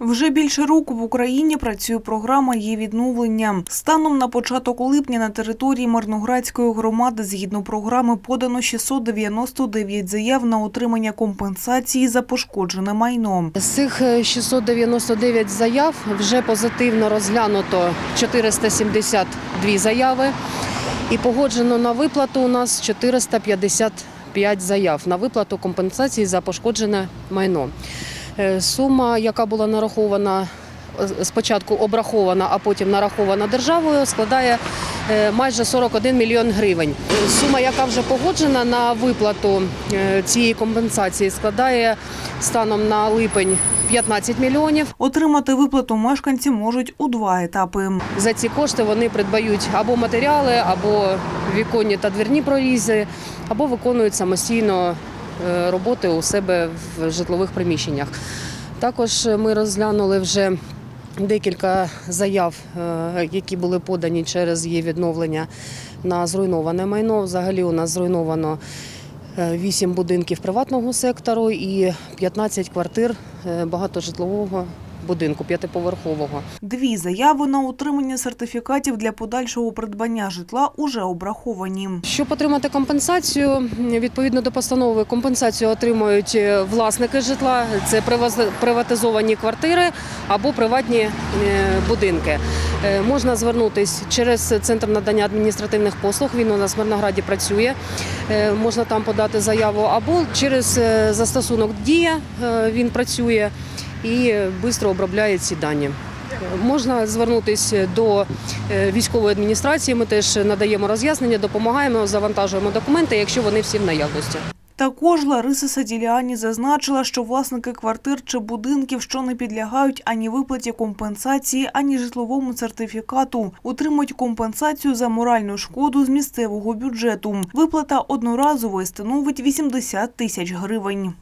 Вже більше року в Україні працює програма її відновлення. Станом на початок липня на території Марноградської громади згідно програми подано 699 заяв на отримання компенсації за пошкоджене майно. З цих е, 699 заяв вже позитивно розглянуто 472 заяви і погоджено на виплату у нас 455 заяв на виплату компенсації за пошкоджене майно. Е, Сума, яка була нарахована е, спочатку обрахована, а потім нарахована державою, складає е, майже 41 мільйон гривень. Сума, яка вже погоджена на виплату цієї компенсації, складає станом на липень 15 мільйонів. Отримати виплату мешканці можуть у два етапи. За ці кошти вони придбають або матеріали, або віконні та двірні прорізи, або виконують самостійно роботи у себе в житлових приміщеннях. Також ми розглянули вже декілька заяв, е, які були подані через її відновлення на зруйноване майно. Взагалі у нас зруйновано вісім 8 будинків приватного сектору і 15 квартир е, багатожитлового будинку п'ятиповерхового. Дві заяви на отримання сертифікатів для подальшого придбання житла уже обраховані. Щоб отримати компенсацію, відповідно до постанови, компенсацію отримують е, власники житла, це приватизовані квартири або приватні е, будинки. Е, Можна звернутися через центр надання адміністративних послуг. Він у нас в Мирнограді працює. Можна там подати заяву, або через застосунок Дія він працює і швидко обробляє ці дані. Можна звернутися до е, військової адміністрації. Ми теж надаємо роз'яснення, допомагаємо, завантажуємо документи, якщо вони всі в наявності. Також Лариса Саділіані зазначила, що власники квартир чи будинків, що не підлягають ані виплаті компенсації, ані житловому сертифікату, отримують компенсацію за моральну шкоду з місцевого бюджету. Виплата одноразової становить 80 тисяч гривень.